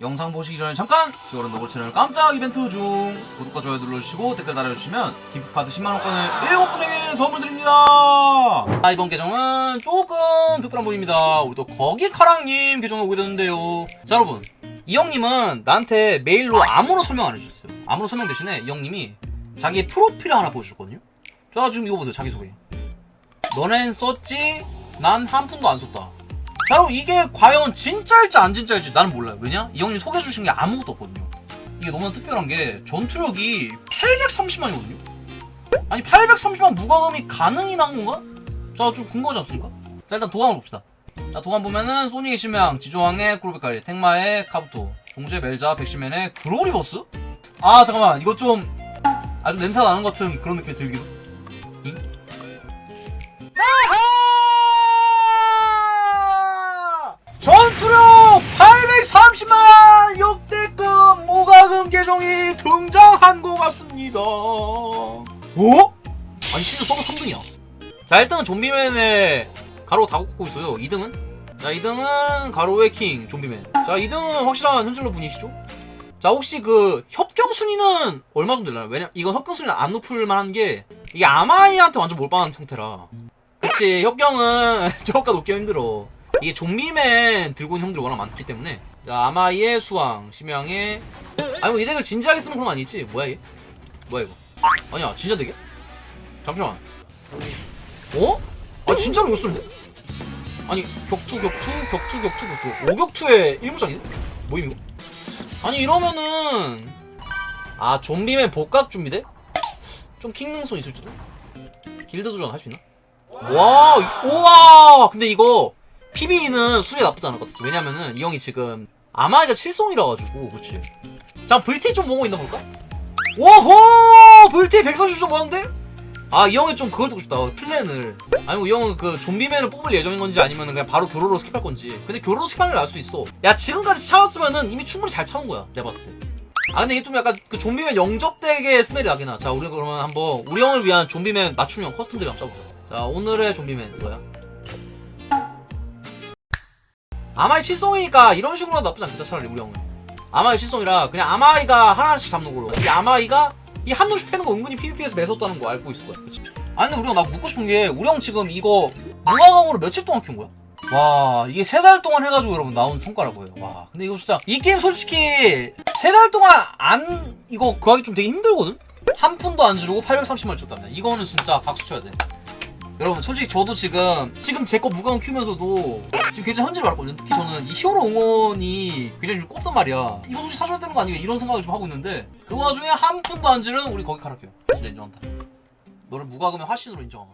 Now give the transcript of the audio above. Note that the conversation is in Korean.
영상 보시기 전에 잠깐 시오른 노블 채널 깜짝 이벤트 중 구독과 좋아요 눌러주시고 댓글 달아주시면 기프트카드 10만원권을 7분에게 선물 드립니다. 아, 이번 계정은 조금 특별한 분입니다. 우리 또 거기카랑님 계정을 오게 됐는데요. 자 여러분 이 형님은 나한테 메일로 아무런 설명 안 해주셨어요. 아무런 설명 대신에 이 형님이 자기 프로필을 하나 보여주셨거든요. 자 지금 이거 보세요 자기소개. 너넨 썼지? 난 한 푼도 안 썼다 자, 여러분 이게 과연 진짜일지 안 진짜일지 나는 몰라요. 왜냐? 이 형님 소개해 주신 게 아무것도 없거든요. 이게 너무나 특별한 게 전투력이 830만이거든요. 아니 830만 무과금이 가능이 난 건가? 자, 좀 궁금하지 않습니까? 자, 일단 도감을 봅시다. 자, 도감 보면은 소닉의 심양, 지조왕의 크루베카리, tek마의 카부토, 동재 멜자, 백시맨의 그로리버스? 아, 잠깐만. 이거 좀 아주 냄새가 나는 것 같은 그런 느낌이 들기도. 잉? 등장한 것 같습니다. 어? 아니 시즌 서버 3등이야. 자 1등은 좀비맨의 가로 다 꽂고 있어요. 2등은? 자 2등은 가로의 킹 좀비맨. 자 2등은 확실한 현질러 분이시죠? 자 혹시 그 협경 순위는 얼마 정도 되나요? 왜냐 이건 협경 순위는 안 높을 만한 게 이게 아마이한테 완전 몰빵한 형태라. 그치 협경은 저가 높기 힘들어. 이게 좀비맨 들고 있는 형들이 워낙 많기 때문에 자 아마이의 수왕 심양의 아니 뭐이 덱을 진지하게 쓰는 그런 거 아니지? 뭐야 얘? 뭐야 이거? 아니야 진짜 덱이야? 잠시만 어? 아 진짜로 이거 쓰는데? 아니 격투 격투 격투 격투 격투 오격투의 일무장이네? 뭐임 이거? 아니 이러면은 아 좀비맨 복각 준비돼? 좀 킹능성 있을지도? 길드 도전 할 수 있나? 와, 이- 우와! 근데 이거 PB는 수리 나쁘지 않을 것 같았어. 왜냐면은 이 형이 지금 아마이가 7송이라 가지고, 그렇지. 자, 불티 좀 보고 있나 볼까? 오호! 불티 130점 먹었는데? 아, 이 형이 좀 그걸 듣고 싶다. 플랜을. 아니면 이 형은 그 좀비맨을 뽑을 예정인 건지 아니면 그냥 바로 교로로 스킵할 건지. 근데 교로로 스킵하는 걸 알 수 있어. 야, 지금까지 참았으면은 이미 충분히 잘 참은 거야. 내가 봤을 때. 아 근데 이게 좀 약간 그 좀비맨 영접되게 스멜이 나긴 하자 우리 그러면 한번 우리 형을 위한 좀비맨 맞춤형 커스텀들이 한번 짜보자 자 오늘의 좀비맨 뭐야? 아마이 실성이니까 이런 식으로 나쁘지 않겠다 차라리 우리 형은 아마이 실성이라 그냥 아마이가 하나씩 잡는 걸로 이 아마이가 이 한 놈씩 패는 거 은근히 PVP에서 매섭다는 거 알고 있을 거야 그치? 아니 근데 우리 형나 묻고 싶은 게 우리 형 지금 이거 무화강으로 며칠 동안 키운 거야? 와 이게 세 달 동안 해가지고 여러분 나온 성과라고요 와 근데 이거 진짜 이 게임 솔직히 세 달 동안 안 이거 구하기 좀 되게 힘들거든? 한 푼도 안 주고 830만 줬다면 이거는 진짜 박수 쳐야 돼 여러분 솔직히 저도 지금 지금 제 거 무과금 키우면서도 지금 굉장히 현질을 받았거든요. 특히 저는 이 히어로 응원이 굉장히 좀 꼽단 말이야. 이거 솔직히 사줘야 되는 거 아니야 이런 생각을 좀 하고 있는데 그 와중에 한 푼도 안 지른 우리 거기 카라피오 진짜 인정한다. 너를 무과금의 화신으로 인정하마